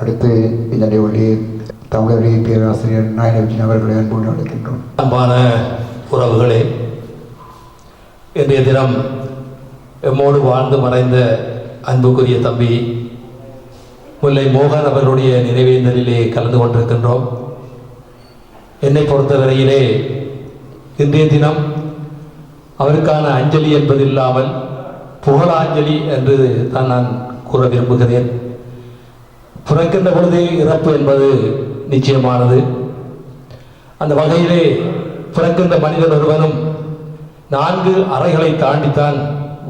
அடுத்து இதனுடைய ஒளியை தமிழறி பேராசிரியர் நாயனவிஜன் அவர்களை அன்போடு அழைக்கின்றோம். அன்பான உறவுகளே இன்றைய தினம் எம்மோடு வாழ்ந்து மறைந்த அன்புக்குரிய தம்பி முல்லை மோகன் அவர்களுடைய நினைவேந்தலிலே கலந்து கொண்டிருக்கின்றோம். என்னை பொறுத்தவரையிலே இன்றைய தினம் அவருக்கான அஞ்சலி என்பது இல்லாமல் புகழாஞ்சலி என்று தான் நான் கூற விரும்புகிறேன். பிறக்கின்ற பொழுதே இறப்பு என்பது நிச்சயமானது. அந்த வகையிலே பிறக்கின்ற மனிதன் ஒருவனும் நான்கு அறைகளை தாண்டித்தான்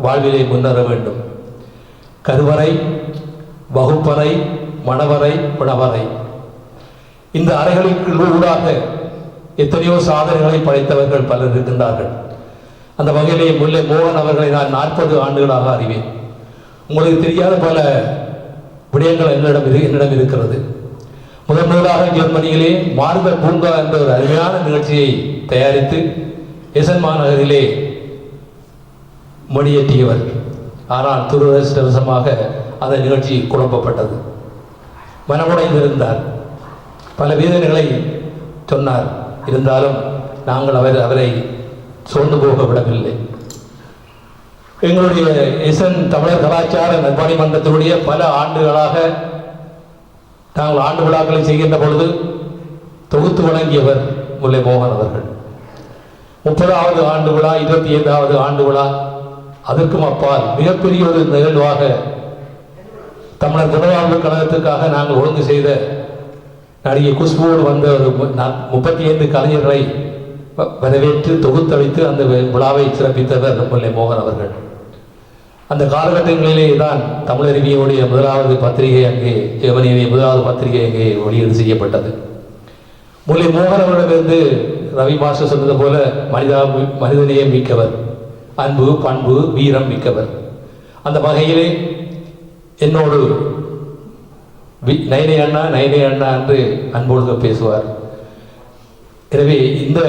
வாழ்விலே முன்னேற வேண்டும். கருவறை வகுப்பறை மணவறை உணவறை இந்த அறைகளுக்கு ஊடாக எத்தனையோ சாதனைகளை படைத்தவர்கள் பலர் இருக்கின்றார்கள். அந்த வகையிலே முல்லை மோகன் அவர்களை நான் நாற்பது ஆண்டுகளாக அறிவேன். உங்களுக்கு தெரியாத பல விடயங்கள் என்னிடம் இரு என்னிடம் இருக்கிறது. முதன் முதலாக ஜெர்மனியிலே மார்ப பூங்கா என்ற ஒரு அருமையான நிகழ்ச்சியை தயாரித்து எசன் மாநகரிலே மொழியேற்றியவர். ஆனால் துரதிருஷ்டவசமாக அந்த நிகழ்ச்சி குழப்பப்பட்டது. மனமுடைந்திருந்தார் பல வேதனைகளை சொன்னார். இருந்தாலும் நாங்கள் அவர் அவரை சோர்ந்து போக விடவில்லை எங்களுடைய இசன் தமிழர் கலாச்சார நிர்வாணி மன்றத்தினுடைய பல ஆண்டுகளாக நாங்கள் ஆண்டு விழாக்களை செய்கின்ற பொழுது தொகுத்து வழங்கியவர் முல்லை மோகன் அவர்கள். முப்பதாவது ஆண்டு விழா இருபத்தி ஐந்தாவது ஆண்டு விழா அதற்கும் அப்பால் மிகப்பெரிய ஒரு நிகழ்வாக தமிழர் திருவாரூர் கழகத்துக்காக நாங்கள் ஒழுங்கு செய்த நடிகை குஷ்புவோடு வந்த ஒரு முப்பத்தி ஐந்து கலைஞர்களை வரவேற்று தொகுத்தளித்து அந்த விழாவை சிறப்பித்தவர் முல்லை மோகன் அவர்கள். அந்த காலகட்டங்களிலே தான் தமிழறிவியோடைய முதலாவது பத்திரிகை அங்கே ஜெர்மனியுடைய முதலாவது பத்திரிகை அங்கே வெளியீடு செய்யப்பட்டது. முல்லை மோகன் அவர்களிடமிருந்து ரவி மாஸ்டர் சொன்னது போல மனிதா மனிதநேயம் மிக்கவர் அன்பு பண்பு வீரம் மிக்கவர். அந்த வகையிலே என்னோடு வி- நைனே அண்ணா நைனே அண்ணா என்று அன்போடு பேசுவார். எனவே இந்த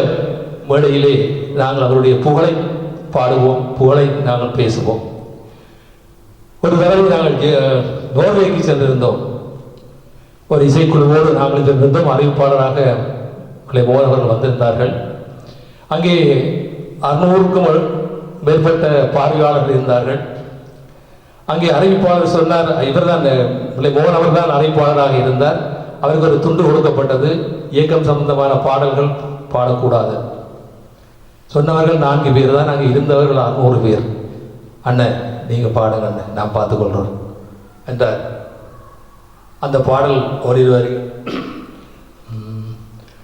மேடையிலே நாங்கள் அவருடைய புகழை பாடுவோம் புகழை நாங்கள் பேசுவோம். ஒரு தடவை நாங்கள் நோர்வேக்கு சென்றிருந்தோம். ஒரு இசைக்குழுவோடு நாங்கள் சென்றிருந்தோம் அறிவிப்பாளராக உங்களை மோகன் அவர்கள் வந்திருந்தார்கள். அங்கே அறுநூறுக்கும் மேற்பட்ட பார்வையாளர்கள் இருந்தார்கள். அங்கே அறிவிப்பாளர் சொன்னார் இவர்தான் பிள்ளை மோகன் அவர் தான் அறிவிப்பாளராக இருந்தார். அவருக்கு ஒரு துண்டு கொடுக்கப்பட்டது. இயக்கம் சம்பந்தமான பாடல்கள் பாடக்கூடாது. சொன்னவர்கள் நான்கு பேர் தான் அங்கே இருந்தவர்கள் அறுநூறு பேர். அண்ணன் நீங்கள் பாடுங்கன்னு நான் பார்த்துக்கொள்கிறோம். என்றார். அந்த பாடல் ஓடிடுவார்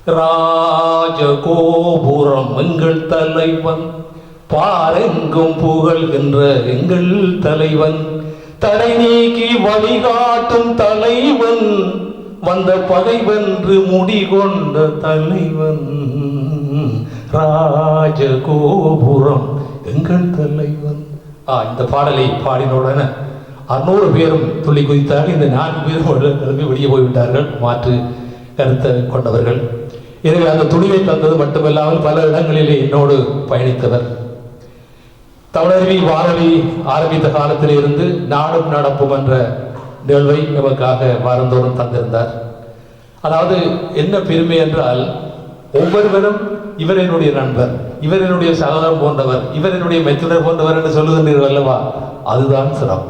ராஜகோபுரம் எங்கள் தலைவன் பாரெங்கும் புகழ்கின்ற எங்கள் தலைவன். தடை நீக்கி வழிகாட்டும் தலைவன் வந்த பகைவென்று முடிகொண்ட தலைவன். ராஜகோபுரம் எங்கள் தலைவன். இந்த பாடலை பாடினவுடனே அறுநூறு பேரும் துள்ளி குதித்தார்கள். இந்த நான்கு பேரும் உடனே கிளம்பி வெளியே போய்விட்டார்கள். மாற்று கருத்தை கொண்டவர்கள். எனவே அந்த துணிவை தந்தது மட்டுமல்லாமல் பல இடங்களிலே என்னோடு பயணித்தவர். தமிழருவி வானொலி ஆரம்பித்த காலத்தில் இருந்து நாடும் நடப்பும் என்ற நிகழ்வை நமக்காக வாரந்தோறும் தந்திருந்தார். அதாவது என்ன பெருமை என்றால் ஒவ்வொருவரும் இவர் என்னுடைய நண்பர் இவர் என்னுடைய சகோதரன் போன்றவர் இவர் என்னுடைய மைத்துனர் போன்றவர் என்று சொல்லுகின்றீர்கள் அல்லவா? அதுதான் சிரம்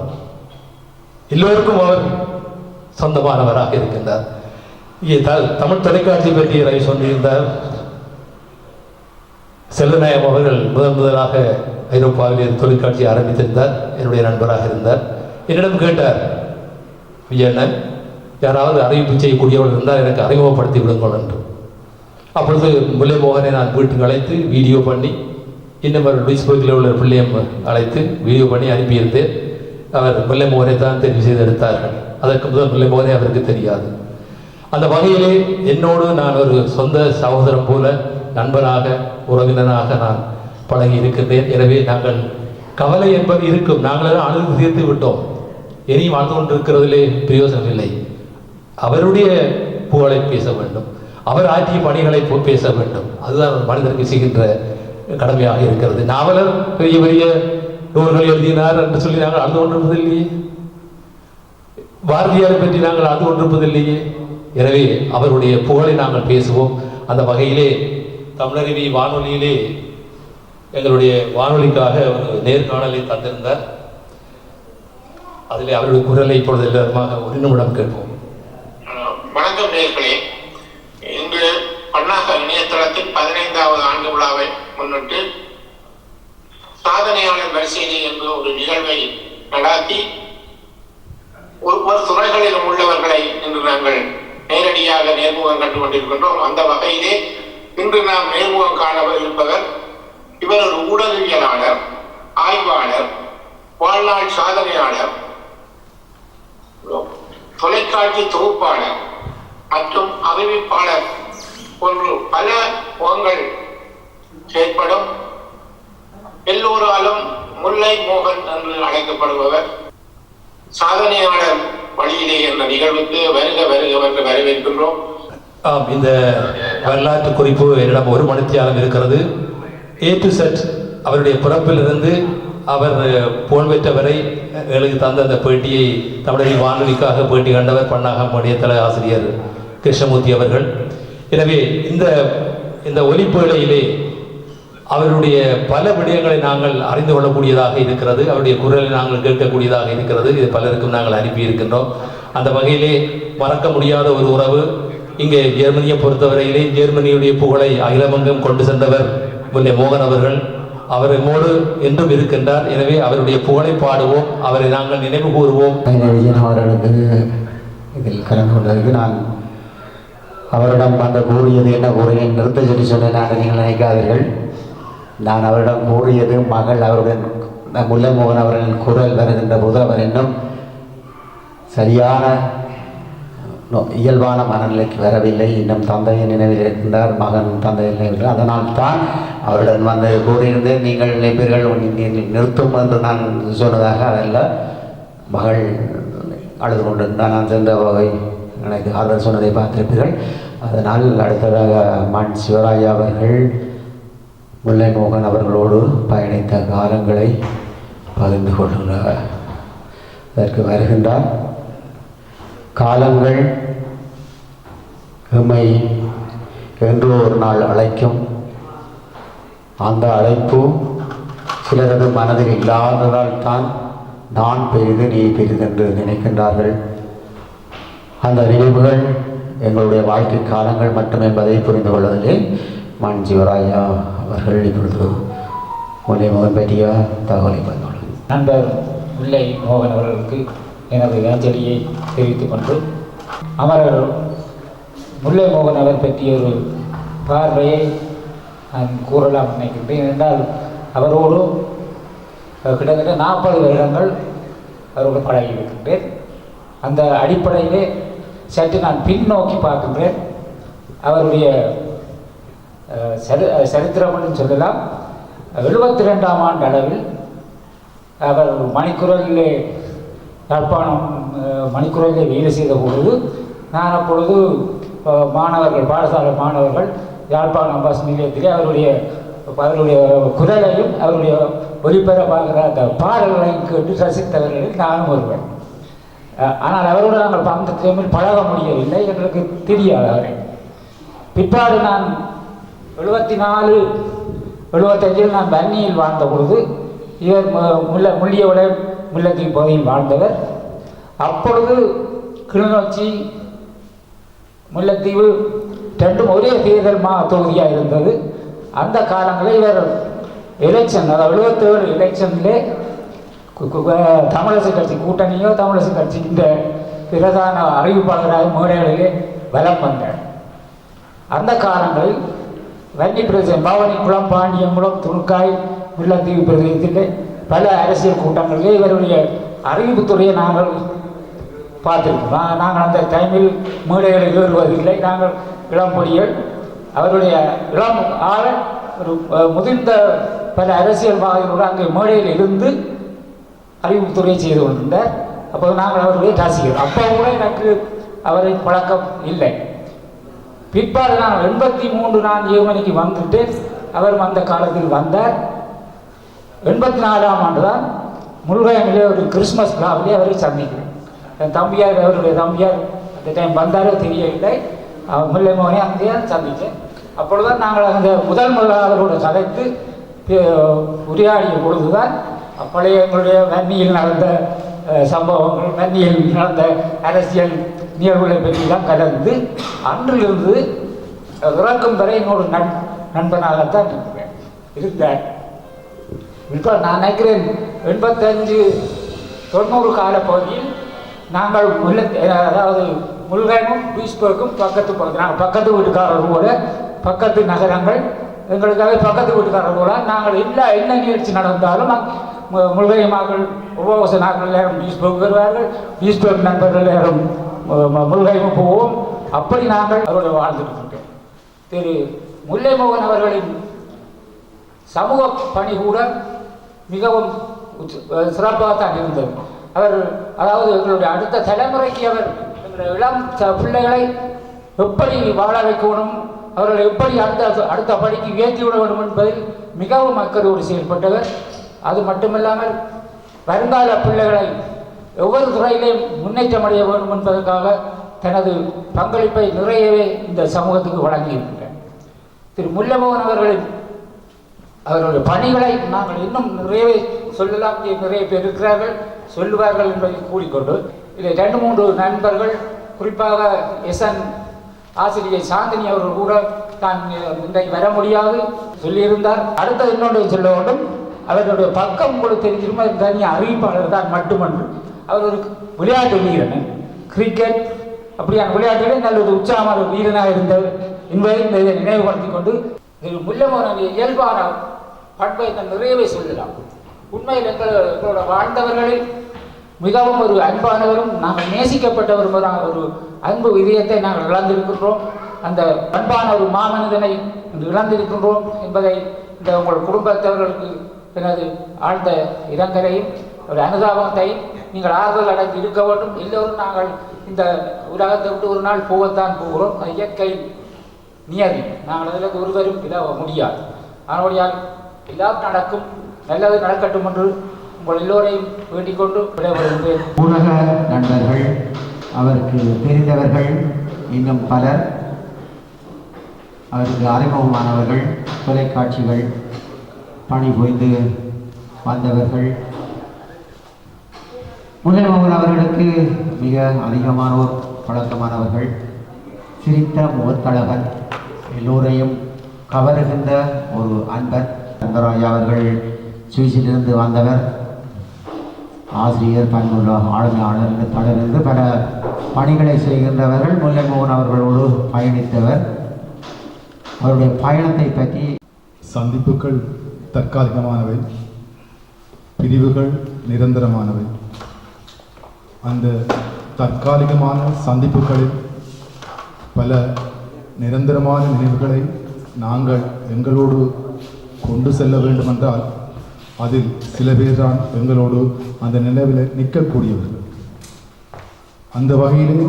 எல்லோருக்கும் அவர் சொந்தமானவராக இருக்கின்றார். இங்கே த- தமிழ் தொலைக்காட்சி பற்றி ரவி சொல்லியிருந்தார். செல்லநாயம் அவர்கள் முதன் முதலாக ஐரோப்பாவில் தொலைக்காட்சி ஆரம்பித்திருந்தார். என்னுடைய நண்பராக இருந்தார். என்னிடம் கேட்டார் விஜயண்ணன் யாராவது அறிவிப்பு செய்யக்கூடியவர்கள் இருந்தால் எனக்கு அறிமுகப்படுத்தி விடுங்கள் என்று. அப்பொழுது முல்லை மோகனை நான் வீட்டுக்கு அழைத்து வீடியோ பண்ணி இன்னும் ஒரு லூயிஸ்பர்கில் உள்ள பிள்ளையம் அழைத்து வீடியோ பண்ணி அனுப்பியிருந்தேன். அவர் முல்லை மோகனை தான் தெரிவு செய்து எடுத்தார்கள். அதற்கு முதல் முல்லை மோகனை அவருக்கு தெரியாது. அந்த வகையிலே என்னோடு நான் ஒரு சொந்த சகோதரம் போல நண்பனாக உறவினனாக நான் பழகி இருக்கின்றேன். எனவே நாங்கள் கவலை என்பது இருக்கும். நாங்கள் எல்லாம் அழுது தீர்த்து விட்டோம். இனியும் வாழ்ந்து கொண்டிருக்கிறதிலே பிரயோசனம் இல்லை. அவருடைய புகழை பேச வேண்டும். அவர் ஆற்றிய பணிகளை பேச வேண்டும். அதுதான் ஒரு மனிதனுக்கு செய்கின்ற கடமையாக இருக்கிறது. நாவலர் பெரிய பெரிய நூல்கள் எழுதினார் என்று சொல்லி நாங்கள் அழுது கொண்டிருப்பது இல்லையே பாரதியாரை பற்றி நாங்கள் அது கொண்டிருப்பதில்லையே. எனவே அவருடைய புகழை நாங்கள் பேசுவோம். அந்த வகையிலே தமிழருவி வானொலியிலே எங்களுடைய வானொலிக்காக ஒரு நேர்காணலை தந்திருந்தார். அதிலே அவருடைய குரலை இப்பொழுது எல்லாருமாக ஒரு நிமிடம் கேட்போம். வணக்கம் நேர்களை இணையதளத்தின் பதினைந்தாவது ஆண்டு விழாவை முன்னிட்டு சாதனையாளர் வரிசையிலே என்ற ஒரு நிகழ்வை நடாத்தி ஒவ்வொரு துறைகளிலும் உள்ளவர்களை இன்று நாங்கள் நேரடியாக நேர்முகம் கண்டு கொண்டிருக்கின்றோம் அந்த வகையிலே இன்று நாம் நேர்முகம் காண இருப்பவர் இவர் ஒரு ஊடகவியலாளர் ஆய்வாளர் வாழ்நாள் சாதனையாளர் தொலைக்காட்சி தொகுப்பாளர் மற்றும் அறிவிப்பாளர். போன்று பல முகங்கள் செயற்படும். எல்லோராலும் முல்லை மோகன் என்று அழைக்கப்படுபவர். சாதனையாளர் வழியிலே என்ற நிகழ்வுக்கு வருக வருக என்று வரவேற்கின்றோம். ஆம் இந்த வரலாற்று குறிப்பு என்னிடம் ஒரு மணித்தியாலம் இருக்கிறது. ஏ டு செட் அவருடைய பிறப்பிலிருந்து அவர் புகழ் பெற்றவரை எங்களுக்கு தந்த அந்த பேட்டியை தமிழக வானொலிக்காக பேட்டி கண்டவர் பண்ணாக மடிய தலை ஆசிரியர் கிருஷ்ணமூர்த்தி அவர்கள். எனவே இந்த இந்த ஒலிப்பேழையிலே அவருடைய பல விடயங்களை நாங்கள் அறிந்து கொள்ளக்கூடியதாக இருக்கிறது. அவருடைய குரலை நாங்கள் கேட்கக்கூடியதாக இருக்கிறது. இது பலருக்கும் நாங்கள் அனுப்பி இருக்கின்றோம் அந்த வகையிலே மறக்க முடியாத ஒரு உறவு. இங்கே ஜெர்மனியை பொறுத்தவரையிலே ஜெர்மனியுடைய புகழை அகிலமங்கம் கொண்டு சென்றவர் முன்னே மோகன் அவர்கள். அவர் மோடு என்றும் இருக்கின்றார். எனவே அவருடைய புகழை பாடுவோம். அவரை நாங்கள் நினைவு கூறுவோம். இதில் கலந்து கொண்டதற்கு நான் அவரிடம் வந்து கூறியது என்ன கூறுகிறேன் நிறுத்த சொல்லி சொன்னேன் நான் நீங்கள் நினைக்காதீர்கள். நான் அவரிடம் கூறியது மகள் அவருடன் முல்லைமோகன் அவர்களின் குரல் வருகின்ற போது அவர் இன்னும் சரியான இயல்பான மனநிலைக்கு வரவில்லை. இன்னும் தந்தையின் நினைவில் இருந்தார் மகன் தந்தையின் நினைவில் அதனால் தான் அவருடன் வந்து கூறியிருந்தேன். நீங்கள் நினைப்பீர்கள் நிறுத்தும் என்று நான் சொன்னதாக அதல்ல மகள் அழுது கொண்டிருந்தார். நான் சென்ற வகை எனக்கு ஆறுதல் சொன்னதை பார்த்திருப்பீர்கள். அதனால் அடுத்ததாக மண் சிவராய் அவர்கள் முல்லை மோகன் அவர்களோடு பயணித்த காலங்களை பகிர்ந்து கொள்கின்றார் அதற்கு வருகின்றார். காலங்கள் எம்மை என்று ஒரு நாள் அழைக்கும். அந்த அழைப்பு சிலரது மனதில் இல்லாததால் தான் நான் பெரிது நீ பெரிதென்று நினைக்கின்றார்கள். அந்த நினைவுகள் எங்களுடைய வாழ்க்கை காலங்கள் மட்டும் என்பதை புரிந்து கொள்வதிலே மண் சிவராயா அவர்கள் இப்பொழுது முல்லை மகன் பற்றிய தகவலை பகிர்ந்துள்ளார் நண்பர் முல்லை மோகன் அவர்களுக்கு எனது அஞ்சலியை தெரிவித்துக் கொண்டு அமரர் முல்லை மோகன் அவர் பற்றிய ஒரு பார்வையை நான் கூறலாம் நினைக்கின்றேன். என்றால் அவரோடு கிட்டத்தட்ட நாற்பது வருடங்கள் அவரோடு பழகியிருக்கின்றேன். அந்த அடிப்படையிலே சற்று நான் பின்னோக்கி பார்க்கின்றேன். அவருடைய சரி சரித்திரம் சொல்லலாம். எழுபத்தி ரெண்டாம் ஆண்டு அளவில் அவர் மணிக்குரலிலே யாழ்ப்பாணம் மணிக்குரலில் மணிக்குரலிலே வேலை செய்த பொழுது நான் அப்பொழுது மாணவர்கள் பாடசாலை மாணவர்கள் யாழ்ப்பாணம் பஸ் நிலையத்திலே அவருடைய அவருடைய குரலையும் அவருடைய ஒலிபரப்பாகிற அந்த பாடல்களையும் கேட்டு ரசித்தவர்களில் நானும் ஒருவன் ஆனால் அவரோடு நாங்கள் அந்த டைமில் பழக முடியவில்லை எங்களுக்கு தெரியாது அவரை. பிற்பாடு நான் எழுபத்தி நாலு எழுபத்தஞ்சில் நான் பன்னியில் வாழ்ந்த பொழுது இவர் முல்ல முள்ளியோட முல்லத்தீவு பகுதியில் வாழ்ந்தவர். அப்பொழுது கிளிநொச்சி முல்லைத்தீவு ரெண்டும் ஒரே தேர்தல் மா தொகுதியாக இருந்தது. அந்த காலங்களில் இவர் எலெக்ஷன் அதாவது எழுபத்தேழு எலெக்ஷனிலே தமிழரசு கட்சி கூட்டணியோ தமிழரசு கட்சி இந்த பிரதான அறிவிப்பாளராக மேடைகளிலே வலம் வந்தார். அந்த காலங்களில் வன்னி பிரதேசம் பவானி குளம் பாண்டியங்குளம் துணுக்காய் முல்லைத்தீவு பிரதேசத்தில் பல அரசியல் கூட்டங்களிலே இவருடைய அறிவிப்புத்துறையை நாங்கள் பார்த்துருக்கோம். நாங்கள் அந்த டைமில் மேடைகளில் ஏறுவதில்லை. நாங்கள் இளம்பொடிகள் அவருடைய இளம் ஆள ஒரு முதிர்ந்த பல அரசியல்வாதிகளோடு அங்கே மேடையில் இருந்து அறிவுத்துறை செய்து கொண்டிருந்தார். அப்போது நாங்கள் அவருடைய ராசிக்கிறோம் அப்போ கூட எனக்கு அவரை பழக்கம் இல்லை. பிற்பாடு நான் எண்பத்தி மூன்று நான் ஏமனிக்கு வந்துட்டு அவர் அந்த காலத்தில் வந்தார். எண்பத்தி நாலாம் ஆண்டு தான் முருகாயமிலே ஒரு கிறிஸ்மஸ் விழாவிலே அவரை சந்திக்கிறேன். என் தம்பியார் அவருடைய தம்பியார் அந்த டைம் வந்தாரோ தெரியவில்லை. அவர் முல்லை மோகனே அங்கேயே சந்தித்தேன். அப்பொழுதுதான் நாங்கள் அந்த முதல் முதலாக அவரோட கதைத்து பே- உரையாடிய பொழுதுதான் அப்பழைய எங்களுடைய வன்னியில் நடந்த சம்பவங்கள் வன்னியில் நடந்த அரசியல் நிகழ்வுகளை பற்றிலாம் கலந்து அன்றிலிருந்து இறக்கும் வரை என்னோட நண் நண்பனாகத்தான் இருக்கிறேன் இருந்தேன் இப்போ நான் நினைக்கிறேன் எண்பத்தஞ்சு தொண்ணூறு கால பகுதியில் நாங்கள் முல்லை அதாவது முல்கைமும் பீஸ்பர்க்கும் பக்கத்து பகுதி நாங்கள் பக்கத்து வீட்டுக்காரர் கூட பக்கத்து நகரங்கள் எங்களுக்காக பக்கத்து வீட்டுக்காரர் கூட நாங்கள் எல்லா என்ன நிகழ்ச்சி நடந்தாலும் அங்க மு- உபவாச நாட்கள் நேரம் பீஸ்பர்க் வருவார்கள் பீஸ்பர்க் நண்பர்கள் நேரம் முல்கைமும் போவோம். அப்படி நாங்கள் அவரோட வாழ்ந்துட்டு இருக்கோம் திரு முல்லை மோகன் அவர்களின் சமூக பணி கூட மிகவும் சிறப்பாக தான் சிறப்பாகத்தான் இருந்தது. அவர் அதாவது எங்களுடைய அடுத்த தலைமுறைக்கு அவர் எங்களுடைய இளம் ச- பிள்ளைகளை எப்படி வாழ வைக்கணும் அவர்களை எப்படி அடுத்த அடுத்த படிக்கு உயர்த்தி விட வேண்டும் என்பதில் மிகவும் அக்கறையோடு செயல்பட்டவர். அது மட்டுமில்லாமல் வருங்கால பிள்ளைகளை ஒவ்வொரு துறையிலையும் முன்னேற்றம் அடைய வேண்டும் என்பதற்காக தனது பங்களிப்பை நிறையவே இந்த சமூகத்துக்கு வழங்கியிருக்கிறார் திரு முல்லமோகன் அவர்களின் அவர்களுடைய பணிகளை நாங்கள் இன்னும் நிறையவே சொல்லலாம். நிறைய பேர் இருக்கிறார்கள் சொல்லுவார்கள் என்பதை கூறிக்கொண்டு இதில் ரெண்டு மூன்று நண்பர்கள் குறிப்பாக எஸ்என் ஆசிரியை சாந்தினி அவர்கள் கூட தான் இன்றைக்கு வர முடியாது சொல்லியிருந்தார். அடுத்தது இன்னொன்று சொல்ல வேண்டும். அவர்களுடைய பக்கம் உங்களுக்கு தெரிஞ்சிருக்கும்? அது தனி அறிவிப்பாளர் தான் மட்டுமன்று. அவர் ஒரு விளையாட்டு வீரன். கிரிக்கெட் அப்படியான விளையாட்டுகளே நல்ல ஒரு உற்சாகமான ஒரு வீரனாக இருந்தவர் என்பதை இந்த இதை நினைவுபடுத்திக் கொண்டு இது முல்லமோகன் இயல்பான பண்பை தன் நிறைவே சொல்லலாம் உண்மையில் எங்கள் எங்களோட வாழ்ந்தவர்களில் மிகவும் ஒரு அன்பானவரும் நாங்கள் நேசிக்கப்பட்டவருமான ஒரு அன்பு இதயத்தை நாங்கள் இழந்திருக்கின்றோம். அந்த அன்பான ஒரு மாமனிதனை இழந்திருக்கின்றோம் என்பதை இந்த உங்கள் குடும்பத்தவர்களுக்கு எனது ஆழ்ந்த இரங்கலையும் ஒரு அனுதாபத்தையும் நீங்கள் ஆறுதல் அடைந்து இருக்க வேண்டும். எல்லோரும் நாங்கள் இந்த உலகத்தை விட்டு ஒரு நாள் போகத்தான் போகிறோம். அது இயற்கை நியதி. நாங்கள் அதில் ஒருவரும் இட முடியாது. ஆனபடியால் எல்லாம் நடக்கும் நல்லது நடக்கட்டும் என்று உங்கள் எல்லோரையும் வேண்டிக் கொண்டு ஊடக நண்பர்கள் அவருக்கு தெரிந்தவர்கள் இன்னும் பலர் அவருக்கு அறிமுகமானவர்கள் தொலைக்காட்சிகள் பணி புரிந்து வந்தவர்கள். முல்லைமோகன் அவர்களுக்கு மிக அதிகமானோர் பழக்கமானவர்கள். சிரித்த முகத்தழகன் எல்லோரையும் கவருகின்ற ஒரு அன்பர். ரங்கராஜா அவர்கள் சுவிஸிலிருந்து வந்தவர். ஆசிரியர் பண்புள்ள ஆளுமையாளர் என்று பலர் பல பணிகளை செய்கின்றவர்கள். முல்லைமோகன் அவர்களோடு பயணித்தவர். அவருடைய பயணத்தை பற்றி சந்திப்புகள் தற்காலிகமானவை. பிரிவுகள் நிரந்தரமானவை. அந்த தற்காலிகமான சந்திப்புகளில் பல நிரந்தரமான நினைவுகளை நாங்கள் எங்களோடு கொண்டு செல்ல வேண்டுமென்றால் அதில் சில பேர் தான் எங்களோடு அந்த நினைவில் நிற்கக்கூடியவர்கள் அந்த வகையிலே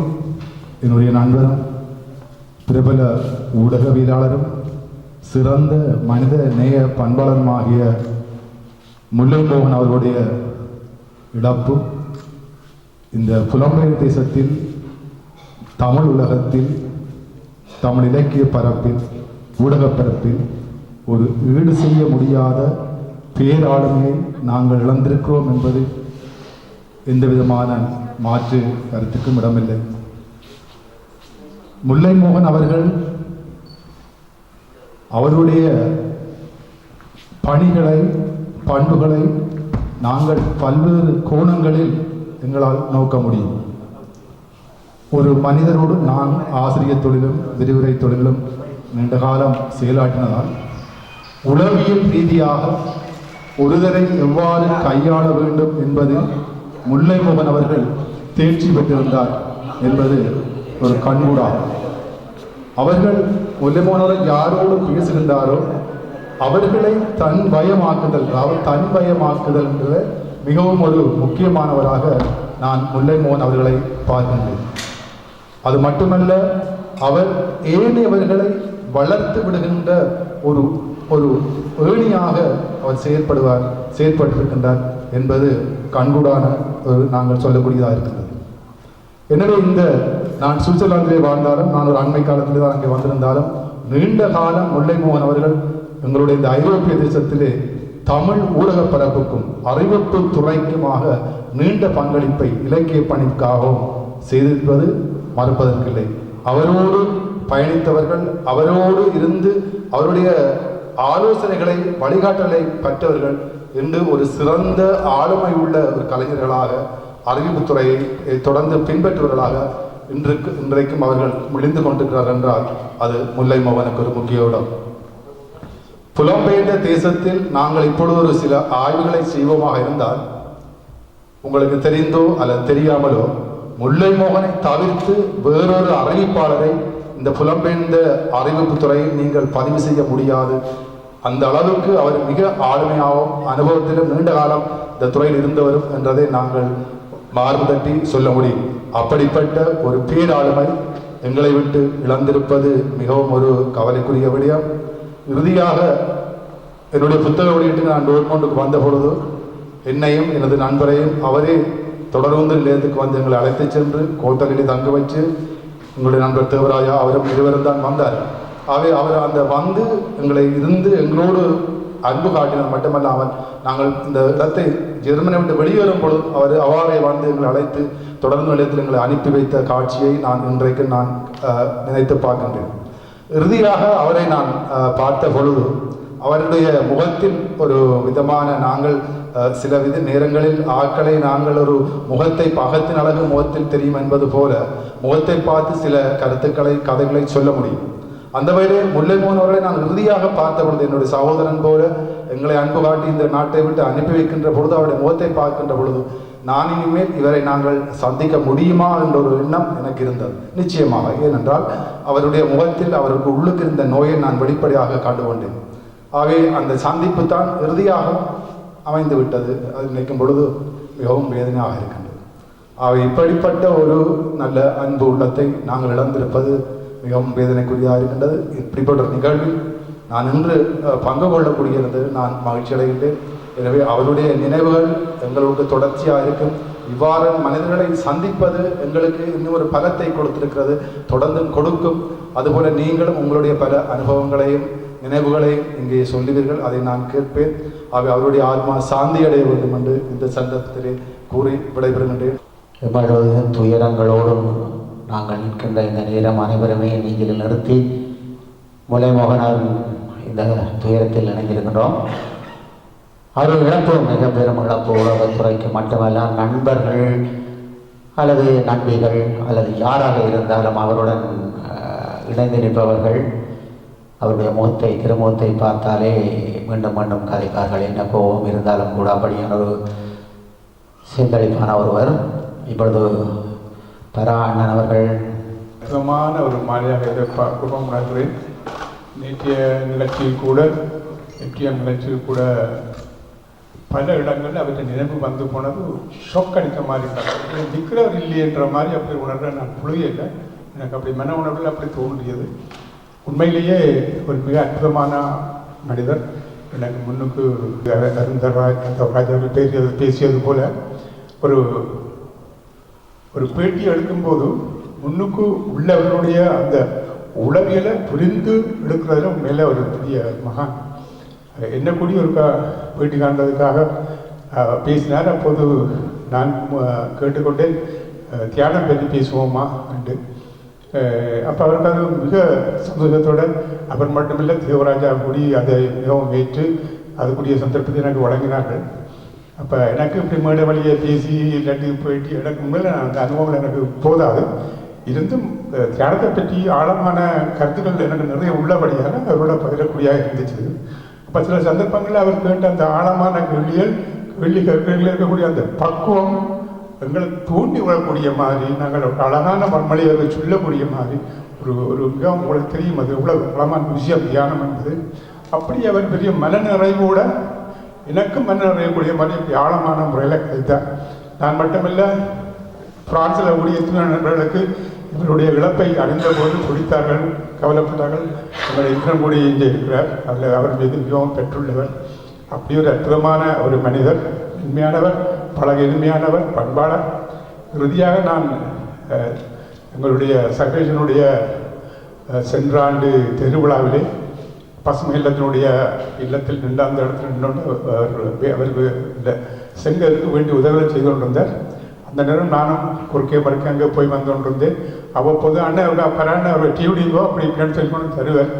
என்னுடைய நண்பரும் பிரபல ஊடகவியலாளரும் சிறந்த மனித நேய பண்பாளருமாகிய முல்லைமோகன் அவர்களுடைய இழப்பு இந்த புலம்பெயர் தேசத்தில் தமிழ் உலகத்தில் தமிழ் இலக்கிய பரப்பில் ஊடகப் பரப்பில் ஒரு ஈடு செய்ய முடியாத பேராளுமையை நாங்கள் இழந்திருக்கிறோம் என்பது எந்த விதமான மாற்று கருத்துக்கும் இடமில்லை. முல்லை மோகன் அவர்கள் அவருடைய பணிகளை பண்புகளை நாங்கள் பல்வேறு கோணங்களில் எங்களால் நோக்க முடியும். ஒரு மனிதரோடு நான் ஆசிரியர் தொழிலும் விரிவுரை தொழிலும் நீண்ட காலம் செயலாற்றினதால் உளவியல் ரீதியாக ஒருதரை எவ்வாறு கையாள வேண்டும் என்பதில் முல்லை மோகன் அவர்கள் தேர்ச்சி பெற்றிருந்தார் என்பது ஒரு கண்கூடாகும். அவர்கள் முல்லைமோனவர் யாரோடு பேசுகின்றாரோ அவர்களை தன் பயமாக்குதல் அவர் தன் பயமாக்குதல் மிகவும் ஒரு முக்கியமானவராக நான் முல்லைமோகன் அவர்களை பார்க்கின்றேன். அது மட்டுமல்ல அவர் ஏனையவர்களை வளர்த்து விடுகின்ற ஒரு ஒரு ஏணியாக அவர் செயற்படுவார் செயற்பட்டிருக்கின்றார் என்பது கண்கூடான ஒரு நாங்கள் சொல்லக்கூடியதாக இருக்கின்றது எனவே இந்த நான் சுவிட்சர்லாந்திலே வாழ்ந்தாலும் நான் ஒரு அண்மை காலத்திலே தான் அங்கே வந்திருந்தாலும் நீண்ட காலம் முல்லைமோகன் அவர்கள் எங்களுடைய இந்த ஐரோப்பிய தேசத்திலே தமிழ் ஊடக பரப்புக்கும் அறிவிப்பு துறைக்குமாக நீண்ட பங்களிப்பை இலக்கிய பணிக்காகவும் செய்திருப்பது மறுப்பதற்கில்லை. அவரோடு பயணித்தவர்கள் அவரோடு இருந்து அவருடைய ஆலோசனைகளை வழிகாட்டலை பெற்றவர்கள் என்று ஒரு சிறந்த ஆளுமை உள்ள ஒரு கலைஞர்களாக அறிவிப்புத்துறையை தொடர்ந்து பின்பற்றுவர்களாக இன்றைக்கு இன்றைக்கும் அவர்கள் முடிந்து கொண்டிருக்கிறார் என்றால் அது முல்லை மோகனுக்கு ஒரு முக்கிய இடம். புலம்பெயர்ந்த தேசத்தில் நாங்கள் இப்பொழுது ஒரு சில ஆய்வுகளை செய்வோமாக இருந்தால் உங்களுக்கு தெரிந்தோ அல்லது தெரியாமலோ முல்லை மோகனை தவிர்த்து வேறொரு அறிவிப்பாளரை இந்த புலம்பெயர்ந்த அறிவிப்பு துறையில் நீங்கள் பதிவு செய்ய முடியாது. அந்த அளவுக்கு அவர் மிக ஆளுமையாகவும் அனுபவத்திலும் நீண்ட காலம் இந்த துறையில் இருந்தவரும் என்றதை நாங்கள் மார்பு தட்டி சொல்ல முடியும். அப்படிப்பட்ட ஒரு பேராளுமை எங்களை விட்டு இழந்திருப்பது மிகவும் ஒரு கவலைக்குரிய விடயம். இறுதியாக என்னுடைய புத்தக வெளியீட்டு நான் டோர்மோண்டுக்கு வந்த பொழுது என்னையும் எனது நண்பரையும் அவரே தொடர்ந்து நிலையத்துக்கு வந்து எங்களை அழைத்துச் சென்று கோட்டலிலே தங்க வச்சு எங்களுடைய நண்பர் தேவராஜா அவரும் இருவரும் தான் வந்தார் ஆகவே அவர் அந்த வந்து எங்களை இருந்து எங்களோடு அன்பு காட்டினார் மட்டுமல்லாமல் நாங்கள் இந்த இடத்தை ஜெர்மனி விட்டு வெளியேறும் பொழுது அவர் அவ்வாறே வந்து எங்களை அழைத்து தொடர்ந்து நிலையத்தில் எங்களை அனுப்பி வைத்த காட்சியை நான் இன்றைக்கு நான் அஹ், நினைத்து பார்க்கின்றேன். இறுதியாக அவரை நான் அஹ், பார்த்த பொழுது அவருடைய முகத்தில் ஒரு விதமான நாங்கள் அஹ், சில வித நேரங்களில் ஆட்களை நாங்கள் ஒரு முகத்தை பகத்தின் அழகு முகத்தில் தெரியும் என்பது போல முகத்தை பார்த்து சில கருத்துக்களை கதைகளை சொல்ல முடியும். அந்த வகையிலே முல்லை போனவர்களை அவர்களை நான் இறுதியாக பார்த்த பொழுது என்னுடைய சகோதரன் போல எங்களை அன்பு காட்டி இந்த நாட்டை விட்டு அனுப்பி வைக்கின்ற பொழுது அவருடைய முகத்தை பார்க்கின்ற பொழுது நான் இனிமேல் இவரை நாங்கள் சந்திக்க முடியுமா என்ற ஒரு எண்ணம் எனக்கு இருந்தது. நிச்சயமாக. ஏனென்றால் அவருடைய முகத்தில் அவருக்கு உள்ளுக்கு இருந்த நோயை நான் வெளிப்படையாக கண்டு கொண்டேன் ஆகவே அந்த சந்திப்பு தான் இறுதியாக அமைந்து விட்டது அது நினைக்கும் பொழுது மிகவும் வேதனையாக இருக்கின்றது. ஆகவே இப்படிப்பட்ட ஒரு நல்ல அன்பு உள்ளத்தை நாங்கள் இழந்திருப்பது மிகவும் வேதனைக்குரியதாக இருக்கின்றது இப்படிப்பட்ட நிகழ்வில் நான் இன்று பங்கு கொள்ளக்கூடியது. நான் மகிழ்ச்சி அடைகின்றேன். எனவே அவருடைய நினைவுகள் எங்களுக்கு தொடர்ச்சியாக இருக்கும். இவ்வாறு மனிதர்களை சந்திப்பது எங்களுக்கு இன்னும் ஒரு பலத்தை கொடுத்திருக்கிறது. தொடர்ந்து கொடுக்கும். அதுபோல நீங்களும் உங்களுடைய பல அனுபவங்களையும் நினைவுகளையும் இங்கே சொல்லுவீர்கள். அதை நான் கேட்பேன். அவை அவருடைய ஆத்மா சாந்தி அடைய வேண்டும் என்று இந்த சந்தர்ப்பத்திலே கூறி விடைபெறுகின்றேன். எவ்வளவு துயரங்களோடும் நாங்கள் நிற்கின்ற இந்த நேரம் அனைவருமே நீங்கள் நிறுத்தி முலைமோகனால் இந்த துயரத்தில் இணைந்திருக்கின்றோம். அவர் இழப்பு மிக பெரும் இழப்பு உலகத்துறைக்கு மட்டுமல்ல நண்பர்கள் அல்லது நண்பிகள் அல்லது யாராக இருந்தாலும் அவருடன் இணைந்து நிற்பவர்கள். அவருடைய முகத்தை திருமுகத்தை பார்த்தாலே மீண்டும் மீண்டும் கதைப்பார்கள் என்ன கோபம் இருந்தாலும் கூட அப்படியான ஒரு சிந்தளிப்பான ஒருவர். இப்பொழுது பரா அண்ணன் அவர்கள் அற்புதமான ஒரு மாதிரியாக இதை உணர்கிறேன். நேற்றைய நிகழ்ச்சியில் கூட நேற்றைய நிகழ்ச்சியில் கூட பல இடங்களில் அவற்றை நினைவு வந்து போனது ஷொக் அடித்த மாதிரி இருக்காங்க. நிற்கிறவர் இல்லையன்ற மாதிரி அப்படி உணர்ற நான் புரியல. எனக்கு அப்படி மன உணர்வில் அப்படி தோன்றியது. உண்மையிலேயே ஒரு மிக அற்புதமான மனிதர். எனக்கு முன்னுக்கு அருந்தராஜ் பேசியது பேசியது போல ஒரு ஒரு பேட்டி எடுக்கும்போது முன்னுக்கு உள்ளவருடைய அந்த உளவியலை புரிந்து எடுக்கிறதுல உண்மையில ஒரு பெரிய மகான் என்ன கூடி ஒரு பேட்டி காண்றதுக்காக பேசினார். அப்போது நான் கேட்டுக்கொண்டேன் தியானம் பற்றி பேசுவோமா என்று. அப்போ அவருக்கு அது மிக சந்தோஷத்தோட அவர் மட்டுமில்லை தேவராஜா கூடி அதை மிகவும் ஏற்று அதுக்குரிய சந்தர்ப்பத்தை எனக்கு வழங்கினார்கள். அப்போ எனக்கு இப்படி மேடை வழியை பேசி இல்லாட்டி போயிட்டு எனக்கு உண்மையில் அந்த அனுபவம் எனக்கு போதாது. இருந்தும் தியானத்தை பற்றி ஆழமான கருத்துக்கள் எனக்கு நிறைய உள்ளபடியாக அவரோட பகிரக்கூடியாக இருந்துச்சு. அப்போ சில சந்தர்ப்பங்களில் அவர் கேட்ட அந்த ஆழமான கேள்விகள் கேள்வி கேள்வியில் இருக்கக்கூடிய அந்த பக்குவம் எங்களை தூண்டி விடக்கூடிய மாதிரி நாங்கள் ஒரு அழகான மண்மொழியை சொல்லக்கூடிய மாதிரி ஒரு ஒரு மிகவும் உங்களுக்கு தெரியும் அது எவ்வளோ வளமான விஷயம் தியானம் என்பது. அப்படி அவர் பெரிய மன நிறைவோட எனக்கும் மனநிறையக்கூடிய மாதிரி ஆழமான முறையில் கழித்தார் நான் மட்டுமில்லை பிரான்சில் கூடிய எத்தனை நண்பர்களுக்கு இவருடைய இழப்பை அறிந்தபோது குடித்தார்கள் கவலைப்பட்டார்கள். எங்களுடைய இந்திரன் கூடி இங்கே இருக்கிறார். அதில் அவர் மீது மிகவும் பெற்றுள்ளவர். அப்படி ஒரு அற்புதமான ஒரு மனிதர் இனிமையானவர் பல எளிமையானவர் பண்பாளர். இறுதியாக நான் எங்களுடைய சகேஷனுடைய சென்ற ஆண்டு திருவிழாவிலே பசுமை இல்லத்தினுடைய இல்லத்தில் நின்று அந்த இடத்துல நின்று அவர் இல்லை செங்கருக்கு வேண்டி உதவிகள் செய்து கொண்டிருந்தார். அந்த நேரம் நானும் குறுக்கே மறுக்க அங்கே போய் வந்து கொண்டிருந்தேன். அவ்வப்போது அண்ணன் அவர் அண்ணன் அவர் டிவிடிங்கோ அப்படி இப்படின்னு சொல்லி கொண்டு தருவார்.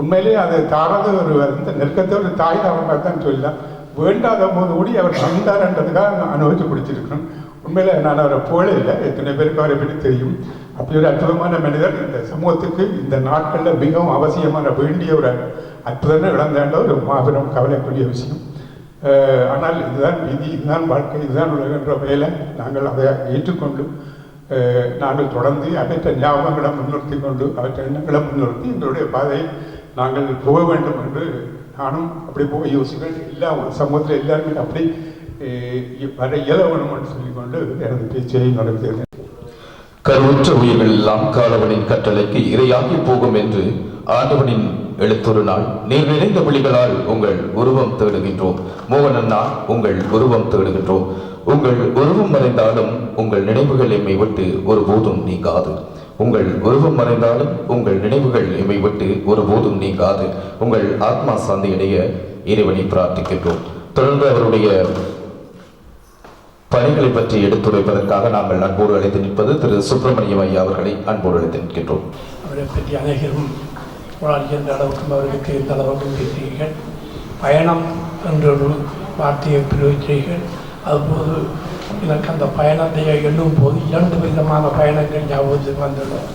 உண்மையிலேயே அது தாராத ஒரு அந்த நெருக்கத்தை ஒரு தாய் தாரமாக தான் சொல்லலாம். வேண்டாத போது கூடி அவர் தந்தார்ன்றதுக்காக அனுபவித்து பிடிச்சிருக்கணும் உண்மையில நான் அவரை போல இல்லை. எத்தனை பேருக்கு அவரை பற்றி தெரியும். அப்படி ஒரு அற்புதமான மனிதர் இந்த சமூகத்துக்கு இந்த நாட்களில் மிகவும் அவசியமான வேண்டிய ஒரு அற்புதமே இழந்தாண்ட ஒரு மாபெரும் கவலைக்குரிய விஷயம். ஆனால் இதுதான் விதி இதுதான் வாழ்க்கை இதுதான் உலகன்ற வகையில் நாங்கள் அதை ஏற்றுக்கொண்டு நாங்கள் தொடர்ந்து அவற்றை ஞாபகங்களை முன்னிறுத்தி கொண்டு அவற்றை எண்ணங்களை முன்னிறுத்தி எங்களுடைய பாதையை நாங்கள் போக வேண்டும் என்று நானும் அப்படி போக யோசிக்கிறேன் எல்லா சமூகத்தில் எல்லாருமே அப்படி வர இயல என்று சொல்லிக்கொண்டு எனது பேச்சையை நடத்துகிறேன் கருவுற்ற உயிர்கள் எல்லாம் காலவனின் கட்டளைக்கு இரையாகி போகும் என்று ஆண்டவனின் எழுத்தொரு நாள். நீர் நிறைந்த விழிகளால் உங்கள் உருவம் தேடுகின்றோம். மோகனண்ணா உங்கள் உருவம் தேடுகின்றோம். உங்கள் உருவம் மறைந்தாலும் உங்கள் நினைவுகள் எம்மை விட்டு ஒருபோதும் நீங்காது. உங்கள் உருவம் மறைந்தாலும் உங்கள் நினைவுகள் எம்மை விட்டு ஒருபோதும் நீங்காது. உங்கள் ஆத்மா சாந்தியடைய இறைவனை பிரார்த்திக்கின்றோம். தொடர்ந்து அவருடைய பணிகளை பற்றி எடுத்துரைப்பதற்காக நாங்கள் அன்போடு அழைத்து நிற்பது திரு சுப்பிரமணியம் ஐயா அவர்களை அன்போடு அழைத்து நிற்கின்றோம். அவரை பற்றி அனைவரும் உங்களால் எந்த அளவுக்கும் அவர்களுக்கு தெரிந்த அளவுக்கும் பேசுகிறீர்கள் பயணம் என்ற ஒரு வார்த்தையை பிரயோகித்தீர்கள் அதுபோது எனக்கு அந்த பயணத்தை எண்ணும் போது இரண்டு விதமான பயணங்கள் ஞாபகத்துக்கு வந்துள்ளோம்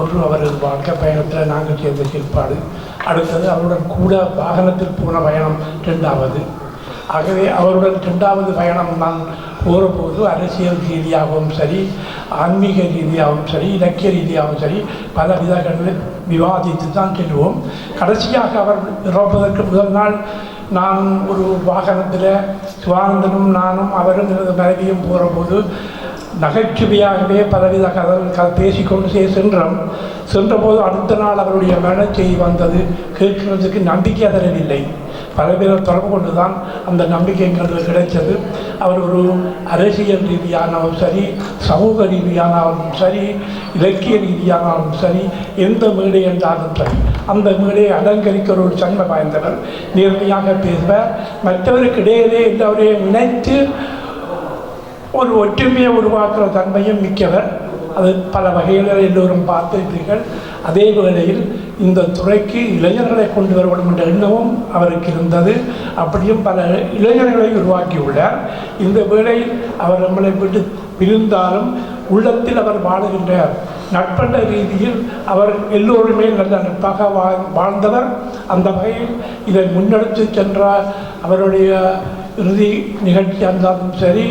ஒன்று அவரது வாழ்க்கை பயணத்தில் நாங்கள் சேர்ந்த செயல்பாடு. அடுத்தது அவருடன் கூட வாகனத்தில் போன பயணம் ரெண்டாவது ஆகவே அவருடன் ரெண்டாவது பயணம் நான் போகிறபோது அரசியல் ரீதியாகவும் சரி ஆன்மீக ரீதியாகவும் சரி இலக்கிய ரீதியாகவும் சரி பல விதங்களில் விவாதித்து தான் செல்வோம். கடைசியாக அவர் இறப்பதற்கு முதல் நாள் நான் ஒரு வாகனத்தில் சிவானந்தனும் நானும் அவரும் எனது மனைவியும் போகிறபோது நகைச்சுவையாகவே பலவித கதை பேசிக்கொண்டு சே சென்றோம். சென்றபோது அடுத்த நாள் அவருடைய மனச்செய்தி வந்தது கேட்கிறதுக்கு நம்பிக்கை தரவில்லை பல பேரை தொடர்பு கொண்டு தான் அந்த நம்பிக்கைங்கிறது கிடைச்சது. கிடைத்தது அவர் ஒரு அரசியல் ரீதியானாலும் சரி சமூக ரீதியானாலும் சரி இலக்கிய ரீதியானாலும் சரி எந்த மேடை என்றாலும் சரி அந்த மேடையை அலங்கரிக்கிற ஒரு சங்க பாய்ந்தவர். நேர்மையாக பேசுவார். மற்றவருக்கு இடையிலே எல்லோரையும் இணைத்து ஒரு ஒற்றுமையை உருவாக்குற தன்மையும் மிக்கவர். அது பல வகையில் எல்லோரும் பார்த்திருப்பீர்கள். அதே வேளையில் இந்த துறைக்கு இளைஞர்களை கொண்டு வர வேண்டும் என்ற எண்ணமும் அவருக்கு இருந்தது. அப்படியும் பல இளைஞர்களை உருவாக்கியுள்ளார். இந்த வேளையில் அவர் நம்மளை விட்டு பிரிந்தாலும் உள்ளத்தில் அவர் வாழுகின்றார். நட்பண்ட ரீதியில் அவர் எல்லோருமே நல்ல நட்பாக வாழ் வாழ்ந்தவர். அந்த வகையில் இதை முன்னெடுத்து சென்ற அவருடைய இறுதி நிகழ்ச்சி இருந்தாலும் சரி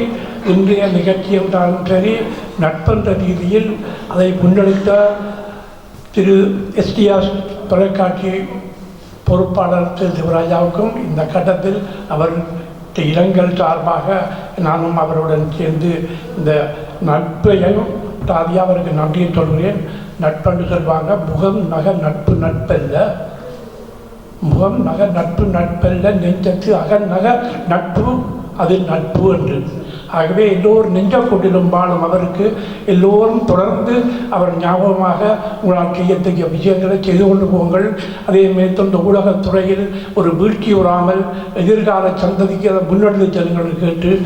இன்றைய நிகழ்ச்சி என்றாலும் சரி நட்பென்ற ரீதியில் அதை முன்னெடுத்த திரு எஸ்டிஆர் தொலைக்காட்சி பொறுப்பாளர் திரு சிவராஜாவுக்கும் இந்த கட்டத்தில் அவர் இரங்கல் சார்பாக நானும் அவருடன் சேர்ந்து இந்த நட்பையும் தாதியாக அவருக்கு நன்றியை சொல்கிறேன். நட்பென்று சொல்வாங்க முகம் நக நட்பு நட்பல்ல. முகம் நக நட்பு நட்பல்ல நெஞ்சத்து அகநக நக நட்பு அது நட்பு என்று ஆகவே எல்லோரும் நெஞ்ச கொண்டிலும் வாழும் அவருக்கு எல்லோரும் தொடர்ந்து அவர் ஞாபகமாக உங்களால் செய்யத்தக்க விஷயங்களை செய்து கொண்டு போங்கள். அதே மேற்கொண்டு இந்த ஊடகத்துறையில் ஒரு வீழ்ச்சி வராமல் எதிர்கால சந்ததிக்கு அதை முன்னெடுத்து செல்லுங்கள் கேட்டு